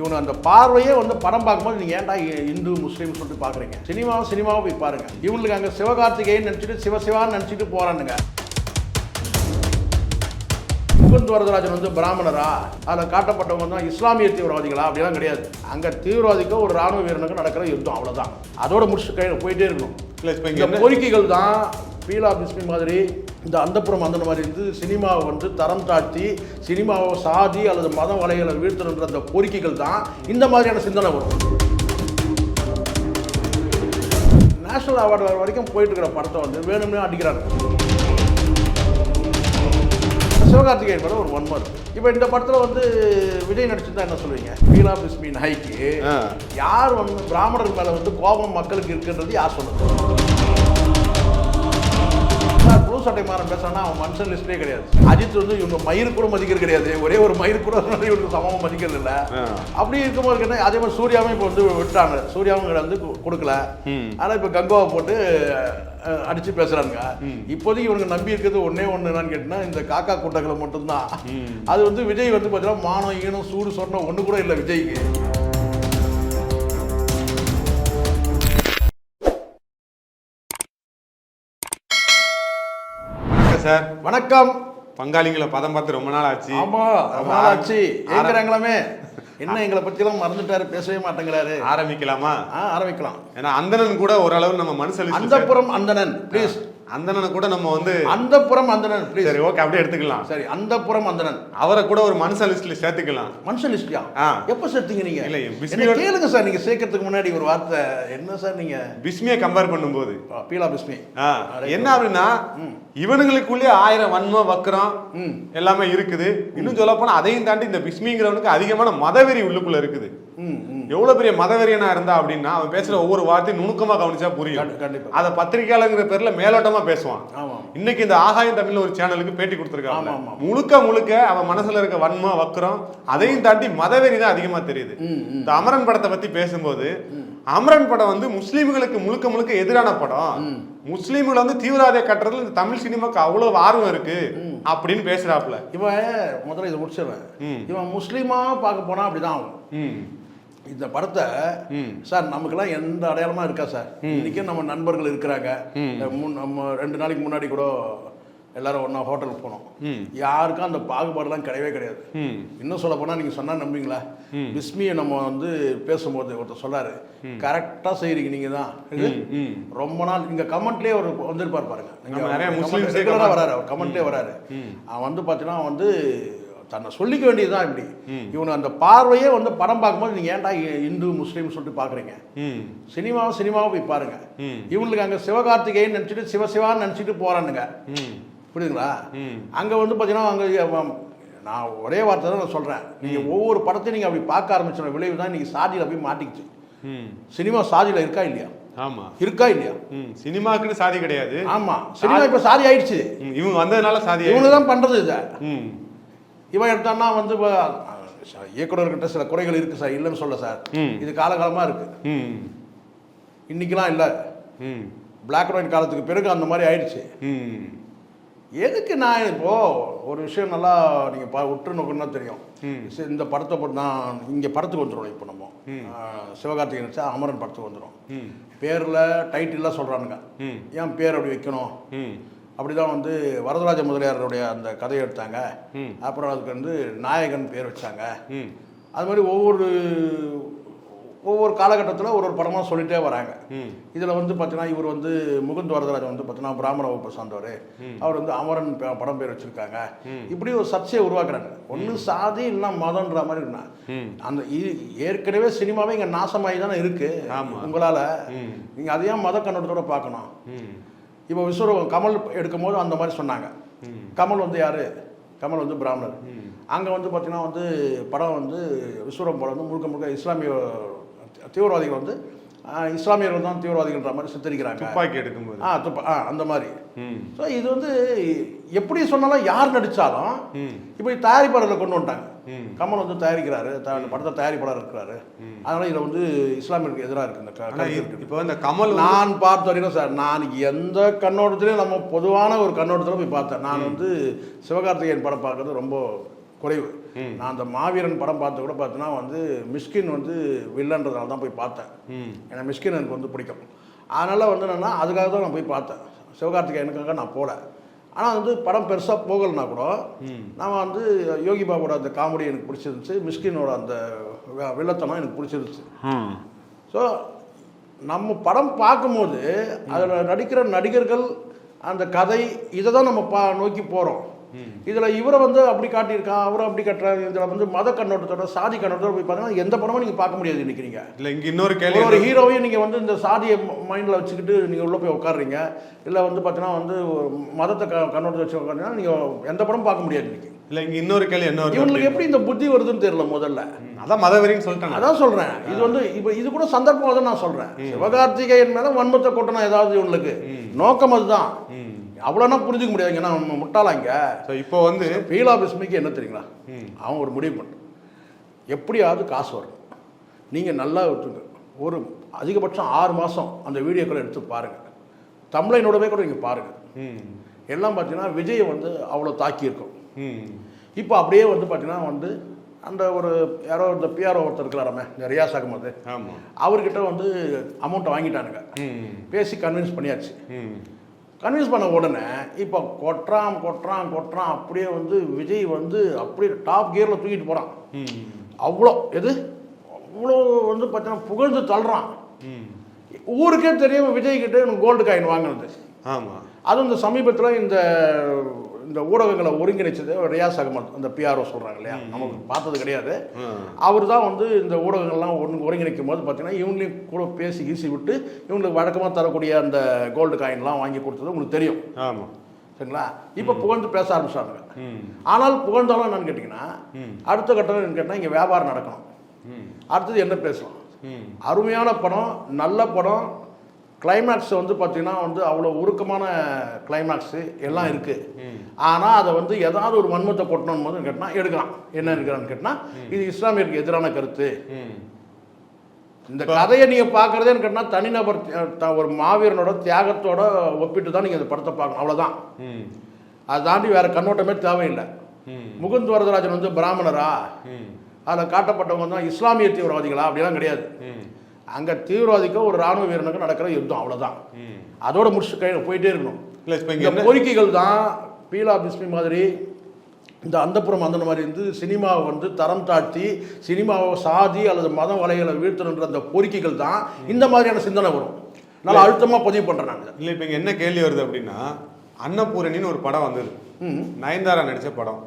இவனு அந்த பார்வையே வந்து படம் பார்க்கும்போது நீங்க ஏன்டா இந்து முஸ்லீம் சொல்லிட்டு பாக்குறீங்க சினிமாவை சினிமாவை போய் பாருங்க. இவங்களுக்கு அங்க சிவகார்த்திகேயன் நினைச்சிட்டு சிவசிவான்னு நினைச்சிட்டு போறானுங்க. முகுந்த் வரதராஜன் வந்து பிராமணரா? அதில் காட்டப்பட்டவங்க தான் இஸ்லாமிய தீவிரவாதிகளா? அப்படிலாம் கிடையாது. அங்க தீவிரவாதிக்கும் ஒரு ராணுவ வீரனுக்கும் நடக்கிற யுத்தம் அவ்வளவுதான். அதோட முடிச்சு கை போயிட்டே இருக்கணும். இல்ல இப்ப இங்க கோரிக்கைகள் தான் பீலா பிஸ்மி மாதிரி இந்த அந்தப்புறம் அந்த மாதிரி இருந்து சினிமாவை வந்து தரம் தாழ்த்தி சினிமாவை சாதி அல்லது மத வலைகளை வீழ்த்தணுன்ற அந்த கோரிக்கைகள் தான் இந்த மாதிரியான சிந்தனை வரும். நேஷனல் அவார்டு வரைக்கும் போயிட்டு இருக்கிற படத்தை வந்து வேணும்னே அடிக்கிறாங்க. சிவகார்த்திகேயன் படம் ஒரு ஒன் மந்த் இப்போ இந்த படத்தில் வந்து விஜய் நடிச்சிருந்தா என்ன சொல்லுவீங்க? பீலா பிஸ்மி நாய்க்கு ஆ. யார் வந்து பிராமணர் மேல வந்து கோபம் மக்களுக்கு இருக்குன்றது யார் ப்ளூ சட்டை மாறன் பேசுறான்னா அவன் மனுஷன் லிஸ்டே கிடையாது. அஜித் வந்து இவங்க மயிர் கூட மதிக்கிறது கிடையாது. ஒரே ஒரு மயிர் கூட இவங்களுக்கு சமமாக மதிக்கிறது இல்லை. அப்படி இருக்கும்போது கேட்டா, அதே மாதிரி சூர்யாவும் இப்போ வந்து விட்டாங்க சூர்யாவும் வந்து கொடுக்கல. ஆனால் இப்போ கங்கோவை போட்டு அடிச்சு பேசுறாங்க இப்போதைக்கு இவனுக்கு நம்பி இருக்கிறது ஒன்னே ஒன்று என்னன்னு கேட்டினா இந்த காக்கா கூட்டங்களை மட்டும்தான். அது வந்து விஜய் வந்து பார்த்தீங்கன்னா மானம் ஈனம் சூடு சொன்ன ஒன்று கூட இல்லை விஜய்க்கு. சார். வணக்கம். பங்காளிங்களை பதம் பார்த்து ரொம்ப நாள் ஆச்சு ஆமா ரொம்ப நாள் ஆச்சு ஏங்குறாங்களாமே? என்ன எங்களை பற்றியெல்லாம் மறந்துட்டாரு பேசவே மாட்டேங்கிறாரு. ஆரம்பிக்கலாமா? ஆரம்பிக்கலாம். ஏன்னா அந்தணன் கூட ஓரளவு நம்ம மனசு அந்தப்புறம் அந்தணன் ப்ளீஸ் அந்தணனை கூட நம்ம வந்து அந்தப்புறம் அந்தணன் ப்ளீஸ் சரி ஓகே அப்படியே எடுத்துக்கலாம். சரி அந்தப்புறம் அந்தணன். அவரை கூட ஒரு மனுஷ லிஸ்ட்ல சேர்த்துக்கலாம். மனுஷன் லிஸ்டியா ஆ. எப்போ சேர்த்தீங்க நீங்க? இல்ல, பிஸ்மியோட- கேளுங்க சார் நீங்க சேர்க்கறதுக்கு முன்னாடி ஒரு வார்த்தை. என்ன சார் நீங்க? பிஸ்மியை கம்பேர் பண்ணும்போது. பீலா பிஸ்மி. என்ன அப்படின்னா இவனுங்களுக்குள்ளே ஆயிரம் வன்மம் வக்கரம். எல்லாமே இருக்குது. இன்னும் சொல்ல போனா அதையும் தாண்டி இந்த பிஸ்மிங்கிறவனுக்கு அதிகமான மதவெறி உள்ளுக்குள்ள இருக்குது. எவ்வளவு பெரிய மதவெறியனா இருந்தா அப்படின்னா அவன் பேசுற ஒவ்வொரு வார்த்தையும் நுணுக்கமா கவனிச்சா புரியும். கண்டி- கண்டிப்பா. அத பத்திரிக்கையாளங்கிற பேர்ல மேலோட்டமா பேசுவான். இன்னைக்கு இந்த ஆகாயம் தமிழ்ல ஒரு சேனலுக்கு பேட்டி கொடுத்துருக்காங்க. முழுக்க முழுக்க அவன் மனசுல இருக்க வன்மம் வக்கரம் அதையும் தாண்டி மதவெறி தான் அதிகமா தெரியுது. இந்த அமரன் படத்தை பத்தி பேசும்போது அமரன் படம் வந்து முஸ்லீம்களுக்கு முழுக்க முழுக்க எதிரான படம். முஸ்லீம்கள் வந்து தீவிரவாதிய கட்டுறதுல இந்த தமிழ் சினிமாக்கு அவ்வளவு ஆர்வம் இருக்கு அப்படின்னு பேசுறாப்புல. இவன் முதல்ல இதை முடிச்சிடுறேன். இவன் முஸ்லீமா பார்க்க போனா அப்படிதான் ஆகும். இந்த படத்தை. சார் நமக்கெல்லாம் எந்த அடையாளமா இருக்கா சார்? இன்னைக்கும் நம்ம நண்பர்கள் இருக்கிறாங்க. நம்ம ரெண்டு நாளைக்கு முன்னாடி கூட எல்லாரும் ஒன்றா ஹோட்டலுக்கு போனோம். யாருக்கும் அந்த பாகுபாடுலாம் கிடையவே கிடையாது. இன்னும் சொல்ல போனால் நீங்கள் சொன்னா நம்புவீங்களா? பிஸ்மியை நம்ம வந்து பேசும்போது ஒருத்தர் சொல்லாரு. கரெக்டாக செய்கிறீங்க நீங்கள் தான். ரொம்ப நாள் இங்கே கமெண்ட்லேயே ஒரு வந்திருப்பார் பாருங்க. comment- வராரு அவர். கமெண்ட்லேயே வராரு. அவன் வந்து பார்த்தீங்கன்னா வந்து தன்னை சொல்லிக்க வேண்டியதுதான் இப்படி. இவனு அந்த பார்வையே வந்து படம் பார்க்கும்போது நீங்கள் ஏன்டா இந்து முஸ்லீம் சொல்லிட்டு பார்க்குறீங்க? சினிமாவை சினிமாவை போய் பாருங்க. இவங்களுக்கு அங்கே சிவகார்த்திகேயன் நினச்சிட்டு சிவசிவான்னு நினச்சிட்டு போறானுங்க. புரியுதுங்களா. அங்கே வந்து பார்த்தீங்கன்னா அங்கே நான் ஒரே வார்த்தை தான் நான் சொல்கிறேன் நீங்கள் ஒவ்வொரு படத்தையும் நீங்கள் அப்படி பார்க்க ஆரம்பிச்ச விளைவு தான் நீங்கள் சாதியில் போய் மாட்டிக்கிச்சு. சினிமா சாதியில் இருக்கா இல்லையா? ஆமா. இருக்கா இல்லையா? சினிமாக்குன்னு சாதி கிடையாது. ஆமாம் சினிமா இப்போ சாதி ஆயிடுச்சு. இவங்க வந்ததுனால சாதி இவங்க தான் பண்ணுறது இதை. இவன் எடுத்தான்னா வந்து இயக்குனர்கிட்ட சில குறைகள் இருக்குது சார் இல்லைன்னு சொல்ல சார். இது காலகாலமாக இருக்குது ம். இன்னைக்கெல்லாம் இல்லை. பிளாக் அண்ட் ஒயிட் காலத்துக்கு பிறகு அந்த மாதிரி ஆயிடுச்சு. எதுக்கு நான் இப்போ ஒரு விஷயம் நல்லா நீங்கள் பா உற்று நோக்கணும்னா தெரியும் இந்த படத்தை போட்டு நான் இங்கே படத்துக்கு வந்துடும் இப்போ நம்ம. சிவகார்த்திகேயன் வச்சா அமரன் படத்துக்கு வந்துடும் பேரில் டைட்டில்லாம் சொல்கிறானுங்க ஏன் பேர் அப்படி வைக்கணும்? அப்படிதான் வந்து வரதராஜ முதலியாருடைய அந்த கதையை எடுத்தாங்க. அப்புறம் அதுக்கு வந்து நாயகன் பேர் வச்சாங்க. அது மாதிரி ஒவ்வொரு ஒவ்வொரு காலகட்டத்தில் ஒரு ஒரு படமாக சொல்லிட்டே வராங்க. இதில் வந்து பார்த்தீங்கன்னா இவர் வந்து முகுந்த் வரதராஜன் வந்து பார்த்தீங்கன்னா பிராமண வகுப்பை சார்ந்தவர். அவர் வந்து அமரன் படம் பேர் வச்சிருக்காங்க. இப்படி ஒரு சர்ச்சையை உருவாக்குறாங்க ஒன்று சாதி இல்லைன்னா மதம்ன்ற மாதிரி. அந்த ஏற்கனவே சினிமாவே இங்கே நாசமாகி தானே இருக்கு. ஆமா. உங்களால். நீங்கள் அதையும் மத கண்ணோட்டத்தோட பார்க்கணும். இப்போ விஸ்வரூபம் கமல் எடுக்கும்போது அந்த மாதிரி சொன்னாங்க. கமல் வந்து யாரு? கமல் வந்து பிராமணர். அங்கே வந்து பார்த்தீங்கன்னா வந்து படம் வந்து விஸ்வரூபம் படம் வந்து முழுக்க முழுக்க இஸ்லாமிய தீவிரவாதிகள் வந்து இஸ்லாமியர்கள் தான் தீவிரவாதிகள்ன்ற மாதிரி சித்தரிக்கிறாங்க. துப்பாக்கி எடுக்கும்போது. ஆ துப்ப ஆ அந்த மாதிரி. ஸோ இது வந்து எப்படி சொன்னாலும் யார் நடித்தாலும் இப்படி தயாரிப்பாளர்களை கொண்டு வந்துட்டாங்க. கமல் வந்து தயாரிக்கிறாரு படத்தை தயாரிப்பாளர் இருக்கிறாரு. அதனால இதில் வந்து இஸ்லாமியருக்கு எதிராக இருக்கு. இப்போ இந்த கமல் நான் பார்த்த வரைக்கும் சார் நான் எந்த கண்ணோட்டத்திலையும் நம்ம பொதுவான ஒரு கண்ணோட்டத்தில் போய் பார்த்தேன். நான் வந்து சிவகார்த்திகேயன் படம் பார்க்கறது ரொம்ப குறைவு. நான் அந்த மாவீரன் படம் பார்த்து கூட பார்த்தீங்கன்னா வந்து மிஸ்கின் வந்து வில்லன்றதால தான் போய் பார்த்தேன். ஏன்னா மிஸ்கின் எனக்கு வந்து பிடிக்கும். அதனால் வந்து என்னென்னா அதுக்காக தான் நான் போய் பார்த்தேன். சிவகார்த்திகேயனுக்காக நான் போகல ஆனால் வந்து படம் பெருசாக போகலைன்னா கூட நான் வந்து யோகி பாபோட அந்த காமெடி எனக்கு பிடிச்சிருந்துச்சு மிஸ்கினோட அந்த வில்லத்தனம் எனக்கு பிடிச்சிருந்துச்சு. ஸோ நம்ம படம் பார்க்கும்போது அதில் நடிக்கிற நடிகர்கள் அந்த கதை இதை தான் நம்ம பா நோக்கி போகிறோம் இதில் இவரை வந்து அப்படி காட்டியிருக்கான் அவரை அப்படி கட்டுறாரு. இதில் வந்து மத கண்ணோட்டத்தோட சாதி கண்ணோட்டத்தோட போய் பார்த்தீங்கன்னா எந்த படமும் நீங்கள் பார்க்க முடியாது இன்னைக்கு நீங்கள் இல்ல இங்க இன்னொரு கேள்வி ஒரு ஹீரோவையும் நீங்கள் வந்து இந்த சாதியை மைண்டில் வச்சுக்கிட்டு நீங்கள் உள்ளே போய் உட்காடுறீங்க இல்லை வந்து பார்த்தீங்கன்னா வந்து மதத்தை க கண்ணோட்டத்தை வச்சு உட்காந்தீங்கன்னா நீங்கள் எந்த படமும் பார்க்க முடியாது இன்னைக்கு. இல்ல இங்க இன்னொரு கேள்வி என்ன இவங்களுக்கு எப்படி இந்த புத்தி வருதுன்னு தெரியல முதல்ல. அதான் மதவெறின்னு சொல்லிட்டாங்க. அதான் சொல்றேன். இது வந்து இப்போ இது கூட சந்தர்ப்பம் தான் நான் சொல்றேன். சிவகார்த்திகேயன் மேல வன்மத்தை கொட்டணும் ஏதாவது இவங்களுக்கு. நோக்கம் அதுதான். அவ்வளோனா புரிஞ்சுக்க முடியாது. ஏன்னா நம்ம முட்டாளாங்க ஸோ இப்போ வந்து பீலா பிஸ்மிக்கு என்ன தெரியுங்களா. அவன் ஒரு முடிவு பண்ணு. எப்படியாவது காசு வரும் நீங்கள் நல்லா விட்டுங்க ஒரு அதிகபட்சம் ஆறு மாதம் அந்த வீடியோக்களை எடுத்து பாருங்கள் தமிழனோடவே கூட நீங்கள் பாருங்கள் எல்லாம் பார்த்தீங்கன்னா விஜயை வந்து அவ்வளோ தாக்கியிருக்கும். ம். இப்போ அப்படியே வந்து பார்த்தீங்கன்னா வந்து அந்த ஒரு யாரோ இந்த பிஆர்ஓ ஒருத்தர் இருக்கிறாராமே அகமது ஆமா. அவர்கிட்ட வந்து அமௌண்ட்டை வாங்கிட்டானுங்க. பேசி கன்வின்ஸ் பண்ணியாச்சு. கன்வின்ஸ் பண்ண உடனே இப்போ கொட்டுறான் கொட்டுறான் கொட்டுறான் அப்படியே வந்து விஜய் வந்து அப்படியே டாப் கியரில் தூக்கிட்டு போகிறான் அவ்வளோ எது? அவ்வளோ வந்து பார்த்தீங்கன்னா புகழ்ந்து தள்ளுறான். ஊருக்கே தெரியும் விஜய் கிட்ட கோல்டு காயின் வாங்கினது ஆமா. அதுவும் இந்த சமீபத்தில் இந்த இந்த ஊடகங்களை ஒருங்கிணைச்சது ரியாஸ் அகமது அந்த பிஆர்ஓ சொல்கிறாங்க இல்லையா? நமக்கு பார்த்தது கிடையாது. அவர் தான் வந்து இந்த ஊடகங்கள்லாம் ஒன்று ஒருங்கிணைக்கும் போது பார்த்தீங்கன்னா இவங்களையும் கூட பேசி கீசி விட்டு இவங்களுக்கு வழக்கமாக தரக்கூடிய அந்த கோல்டு காயின்லாம் வாங்கி கொடுத்தது உங்களுக்கு தெரியும். ஆமா. சரிங்களா? இப்போ புகழ்ந்து பேச ஆரம்பிச்சாங்க ஆனால் புகழ்ந்தாலும் என்னன்னு கேட்டிங்கன்னா. அடுத்த கட்டம் என்னன்னு கேட்டால் இங்கே வியாபாரம் நடக்கணும். அடுத்தது என்ன பேசலாம் அருமையான படம் நல்ல படம் கிளைமேக்ஸ் வந்து பார்த்தீங்கன்னா வந்து அவ்வளோ உருக்கமான கிளைமேக்ஸு எல்லாம் இருக்குது ஆனால் அதை வந்து ஏதாவது ஒரு வன்மத்தை கொட்டணும் போது கேட்டால் எடுக்கலாம். என்ன இருக்கிறான்னு கேட்டால் இது இஸ்லாமியருக்கு எதிரான கருத்து. இந்த கதையை நீங்கள் பார்க்குறதேன்னு கேட்டால் தனிநபர் ஒரு மாவீரனோட தியாகத்தோட ஒப்பிட்டு தான் நீங்கள் இந்த படத்தை பார்க்கணும். அவ்வளோதான் அதை தாண்டி வேறு கண்ணோட்டமே தேவையில்லை. முகுந்த் வரதராஜன் வந்து பிராமணரா? அதில் காட்டப்பட்டவங்க தான் இஸ்லாமிய தீவிரவாதிகளா? அப்படிலாம் கிடையாது. அங்கே தீவிரவாதிக்கும் ஒரு ராணுவ வீரனுக்கும் நடக்கிற யுத்தம் அவ்வளோதான் அதோட முடிச்சு கை போயிட்டே இருக்கணும். இல்ல இப்போ இங்க பொறிக்கைகள் தான் பீலா பிஸ்மி மாதிரி இந்த அந்தப்புறம் அந்த மாதிரி இருந்து சினிமாவை வந்து தரம் தாழ்த்தி சினிமாவை சாதி அல்லது மத வலைகளை வீழ்த்தணுன்ற அந்த பொறிக்கைகள் தான் இந்த மாதிரியான சிந்தனை வரும். நல்லா அழுத்தமாக பதிவு பண்ணுறேன் இதை. இல்ல இப்போ இங்க என்ன கேள்வி வருது அப்படின்னா அன்னபூரணின்னு ஒரு படம் வந்தது. நயன்தாரா நடிச்ச படம்.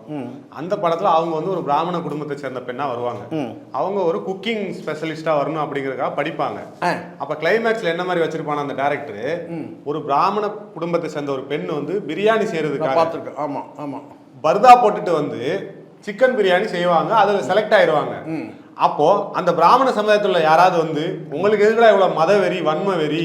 அந்த படத்துல அவங்க வந்து ஒரு பிராமண குடும்பத்தை சேர்ந்த பெண்ணா வருவாங்க. அவங்க ஒரு குக்கிங் ஸ்பெஷலிஸ்டா வரணும் அப்படிங்கறதுக்காக படிப்பாங்க. அப்ப கிளைமேக்ஸ்ல என்ன மாதிரி வச்சிருப்பான அந்த டேரக்டர் ஒரு பிராமண குடும்பத்தை சேர்ந்த ஒரு பெண் வந்து பிரியாணி செய்யறதுக்காக பார்த்துருக்கேன். ஆமாம் ஆமாம் பர்தா போட்டுட்டு வந்து சிக்கன் பிரியாணி செய்வாங்க. அதுல செலக்ட் ஆயிருவாங்க. ம் அப்போ அந்த பிராமண சமுதாயத்துல யாராவது வந்து உங்களுக்கு எதுக்குடா இவ்வளவு மத வெறி வன்ம வெறி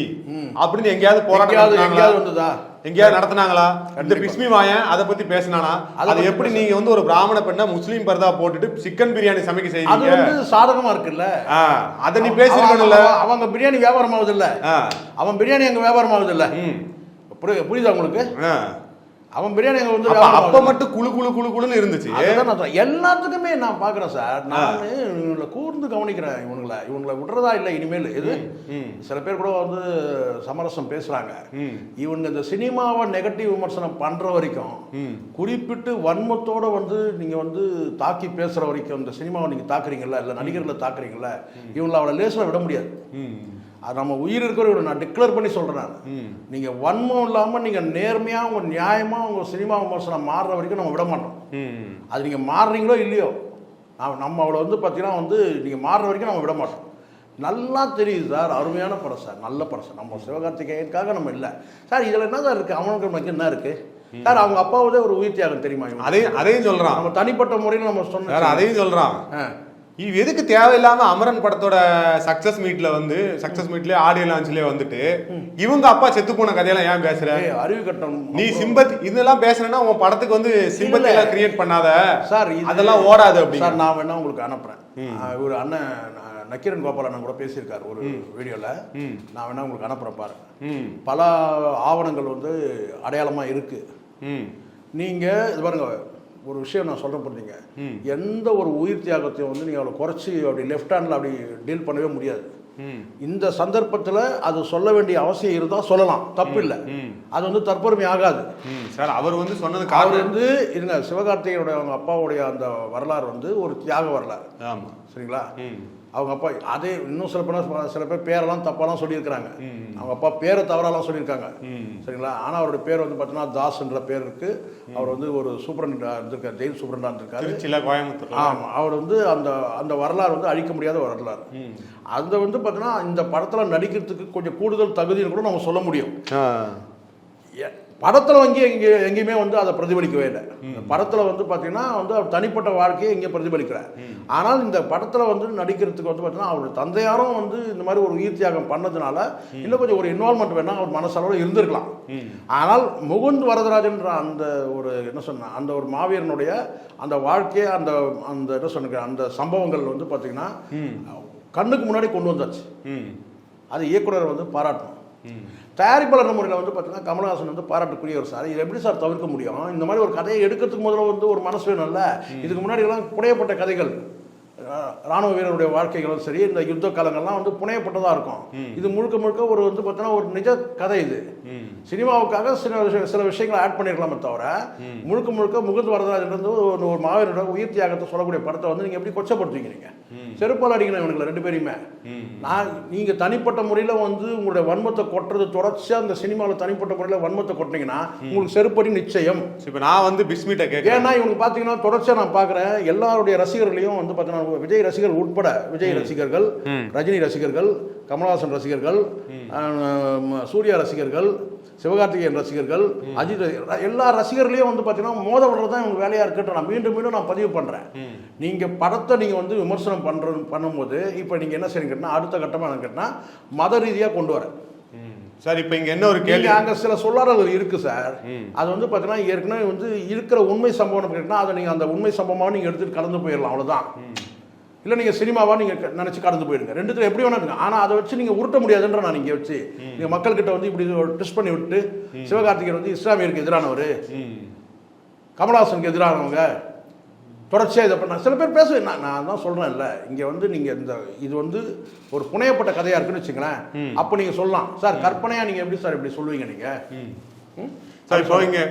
அப்படின்னு எங்கேயாவது போராட்டம் எங்கேயாவது வந்ததா? எங்கேயாவது நடத்துனாங்களா? இந்த பிஸ்மி வாயன் அதை பத்தி பேசினானா? அதை அது எப்படி நீங்க வந்து ஒரு பிராமண பெண்ணா முஸ்லீம் பர்தா போட்டுட்டு சிக்கன் பிரியாணி சமைக்க அது செய்வீங்க வந்து சாதகமாக இருக்குல்ல? அத நீ பேசிருக்கணும்ல அவங்க பிரியாணி வியாபாரம் ஆகுது இல்ல அவன் பிரியாணி அங்கே வியாபாரம் ஆகுது இல்ல புரியுது உங்களுக்கு. அவன் பிரியாணி வந்து அப்ப. மட்டும் குளு குளு குளு குளுன்னு இருந்துச்சு. எல்லாத்துக்குமே நான் பார்க்குறேன் சார். நான் இவங்களை கூர்ந்து கவனிக்கிறேன் இவங்களை. இவங்களை விடுறதா இல்லை இனிமேல். இது சில பேர் கூட வந்து சமரசம் பேசுகிறாங்க ம், இவங்க இந்த சினிமாவை நெகட்டிவ் விமர்சனம் பண்ணுற வரைக்கும் குறிப்பிட்டு வன்மத்தோட வந்து நீங்கள் வந்து தாக்கி பேசுகிற வரைக்கும் இந்த சினிமாவை நீங்கள் தாக்குறீங்கல்ல இல்லை நடிகர்களை தாக்குறீங்கல்ல இவங்களை அவளை லேசில் விட முடியாது. அது நம்ம உயிர் இருக்கிறவங்க நான் டிக்ளேர் பண்ணி சொல்கிறேன் நான். நீங்கள் வன்மம் இல்லாமல் நீங்கள் நேர்மையாக உங்கள் நியாயமாக உங்கள் சினிமா விமர்சனம் மாறுற வரைக்கும் நம்ம விட மாட்டோம். அது நீங்கள் மாறுறீங்களோ இல்லையோ நான் நம்ம அவளை வந்து பார்த்தீங்கன்னா வந்து நீங்கள் மாறுற வரைக்கும் நம்ம விட மாட்டோம். நல்லா தெரியுது சார் அருமையான படம் சார் நல்ல படம் சார். நம்ம சிவகார்த்திகேயனுக்காக நம்ம இல்லை. சார் இதில் என்ன சார் இருக்குது அவனுக்கு நமக்கு என்ன இருக்குது சார் அவங்க அப்பாவதே ஒரு உயிர் தியாகம் தெரியுமா? அதையும் அதையும் சொல்றான். நம்ம தனிப்பட்ட முறையில் நம்ம சொன்னோம் அதையும் சொல்றான். ஆ. இது எதுக்கு தேவையில்லாம அமரன் படத்தோட சக்சஸ் மீட்ல வந்து சக்சஸ் மீட்லயே ஆடியோ லான்ச்லயே வந்துட்டு இவங்க அப்பா செத்து போன கதையெல்லாம் ஏன் பேசுற? அறிவு கட்டம் நீ சிம்பத்தி இதெல்லாம் பேசுறேன்னா உன் படத்துக்கு வந்து சிம்பத்தி எல்லாம் கிரியேட் பண்ணாத. சார் அதெல்லாம் ஓடாது அப்படிங்க. சார் நான் வேணா உங்களுக்கு அனுப்புறேன். ஒரு அண்ணன் நக்கீரன் கோபால் அண்ணன் கூட பேசியிருக்காரு ஒரு வீடியோவில். நான் வேணா உங்களுக்கு அனுப்புறேன் பாருங்க ம். பல ஆவணங்கள் வந்து அடையாளமாக இருக்குது ம். நீங்கள் இது பாருங்க ஒரு விஷயம் நான் போறீங்க ம். எந்த ஒரு உயிர் தியாகத்தையும் வந்து நீங்கள் அவ்வளோ குறைச்சி அப்படி லெஃப்ட் ஹேண்டில் அப்படி டீல் பண்ணவே முடியாது. இந்த சந்தர்ப்பத்தில் அது சொல்ல வேண்டிய அவசியம் இருந்தால் சொல்லலாம். தப்பு இல்லை. அது வந்து தற்பெருமை ஆகாது. சார் அவர் வந்து சொன்னது அவர் வந்து இருங்க சிவகார்த்திகேயனுடைய அவங்க அப்பாவுடைய அந்த வரலாறு வந்து ஒரு தியாக வரலாறு. ஆமா. சரிங்களா? அவங்க அப்பா அதே இன்னும் சில பேர் சில பேர் பேரெல்லாம் தப்பாலாம் சொல்லியிருக்கிறாங்க. அவங்க அப்பா பேரை தவறாலாம் சொல்லியிருக்காங்க. சரிங்களா? ஆனால் அவருடைய பேர் வந்து பார்த்தீங்கன்னா தாஸ்ன்ற பேர் இருக்கு. அவர் வந்து ஒரு சூப்பரண்ட் இருந்திருக்காரு ஜெயில் சூப்பரண்டாக இருந்திருக்காரு. திருச்சியில கோயம்புத்தூர் ஆமாம் அவர் வந்து அந்த அந்த வரலாறு வந்து அழிக்க முடியாத வரலாறு. அதை வந்து பார்த்தீங்கன்னா இந்த படத்தில் நடிக்கிறதுக்கு கொஞ்சம் கூடுதல் தகுதின்னு கூட நம்ம சொல்ல முடியும். படத்துல வந்து எங்கே எங்கேயுமே வந்து அதை பிரதிபலிக்கவே இல்லை. படத்துல வந்து பார்த்தீங்கன்னா வந்து அவர் தனிப்பட்ட வாழ்க்கையை எங்கே பிரதிபலிக்கிறார். ஆனால் இந்த படத்துல வந்து நடிக்கிறதுக்கு வந்து பார்த்தீங்கன்னா அவருடைய தந்தையாரும் வந்து இந்த மாதிரி ஒரு உயிர் தியாகம் பண்ணதுனால இன்னும் கொஞ்சம் ஒரு இன்வால்மெண்ட் வேணா அவர் மனசளவில் இருந்திருக்கலாம். ஆனால் முகுந்த் வரதராஜன்ற அந்த ஒரு என்ன சொன்ன அந்த ஒரு மாவீரனுடைய அந்த வாழ்க்கையை அந்த அந்த என்ன சொன்ன அந்த சம்பவங்கள் வந்து பார்த்தீங்கன்னா கண்ணுக்கு முன்னாடி கொண்டு வந்தாச்சு. ம். அது இயக்குனர் வந்து பாராட்டணும். தயாரிப்பாளர் முறையில் வந்து பார்த்தீங்கன்னா கமலஹாசன் வந்து பாராட்டக்கூடியவர் சார். இது எப்படி சார் தவிர்க்க முடியும்? இந்த மாதிரி ஒரு கதையை எடுக்கிறதுக்கு முதல்ல வந்து ஒரு மனசு வேணும்ல? இதுக்கு முன்னாடி எல்லாம் புனையப்பட்ட கதைகள். ராணுவ வீரருடைய வாழ்க்கைகளும் சரி இந்த யுத்த காலங்கள்லாம் வந்து புனையப்பட்டதாக இருக்கும். இது முழுக்க முழுக்க ஒரு வந்து பார்த்தீங்கன்னா ஒரு நிஜ கதை இது. சினிமாவுக்காக சில விஷய- சில விஷயங்களை ஆட் பண்ணிருக்கலாமே தவிர முழுக்க முழுக்க முகுந்த் வரதராஜன் வந்து ஒரு ஒரு மாவீரனோட உயிர் தியாகத்தை சொல்லக்கூடிய படத்தை வந்து நீங்கள் எப்படி கொச்சப்படுத்துவீங்க நீங்கள் செருப்பால் அடிக்கணும் இவனுங்களை ரெண்டு பேரையுமே. நான் நீங்கள் தனிப்பட்ட முறையில் வந்து உங்களுடைய வன்மத்தை கொட்டுறது தொடர்ச்சியாக அந்த சினிமாவில் தனிப்பட்ட முறையில் வன்மத்தை கொட்டினீங்கன்னா உங்களுக்கு செருப்படி நிச்சயம். இப்போ நான் வந்து பிஸ்மிட்ட கேட்குறேன் ஏன்னா இவனுக்கு பார்த்தீங்கன்னா தொடர்ச்சியாக நான் பார்க்குறேன் எல்லாருடைய ரசிகர்களையும் வந்து பார்த்தீங்கன்னா விஜய் ரசிகர்கள் உட்பட விஜய் ரசிகர்கள் ரஜினி ரசிகர்கள் கமலஹாசன் ரசிகர்கள் சூர்யா ரசிகர்கள் சிவகார்த்திகேயன் ரசிகர்கள் அஜித் எல்லா ரசிகர்களையும் வந்து பார்த்தீங்கன்னா மோத விடுறது தான் இவங்க வேலையாக இருக்கட்டும். நான் மீண்டும் மீண்டும் நான் பதிவு பண்ணுறேன் நீங்கள் படத்தை நீங்கள் வந்து விமர்சனம் பண்ணுறது பண்ணும்போது இப்போ நீங்கள் என்ன செய்யுங்க கேட்டால் அடுத்த கட்டமாக என்ன கேட்டால் மத ரீதியாக கொண்டு வரேன். சார் இப்போ இங்க என்ன ஒரு கேள்வி? அங்கே சில சொல்லாடல்கள் இருக்கு சார். அது வந்து பார்த்தீங்கன்னா ஏற்கனவே வந்து இருக்கிற உண்மை சம்பவம் கேட்டால் அதை நீங்கள் அந்த உண்மை சம்பவமாக நீங்கள் எடுத்துட்டு கடந்து போயிடலாம். அவ்வளவுதான். இல்லை நீங்கள் சினிமாவாக நீங்கள் நினச்சி கடந்து போயிடுங்க. ரெண்டுத்துல எப்படி வேணா ஆனால் அதை வச்சு நீங்கள் உருட்ட முடியாதுன்ற நான் இங்கே வச்சு நீங்கள் மக்கள்கிட்ட வந்து இப்படி ட்விஸ்ட் பண்ணி விட்டு சிவகார்த்திகேயன் வந்து இஸ்லாமியருக்கு எதிரானவர். கமலஹாசனுக்கு எதிரானவங்க. தொடர்ச்சியாக இதை பண்ண சில பேர் பேச நான் நான் தான் சொல்கிறேன்ல இங்கே வந்து நீங்கள் இந்த இது வந்து ஒரு புனையப்பட்ட கதையாக இருக்குன்னு வச்சுங்களேன். அப்போ நீங்கள் சொல்லலாம். சார் கற்பனையாக நீங்கள் எப்படி சார் இப்படி சொல்லுவீங்க நீங்கள்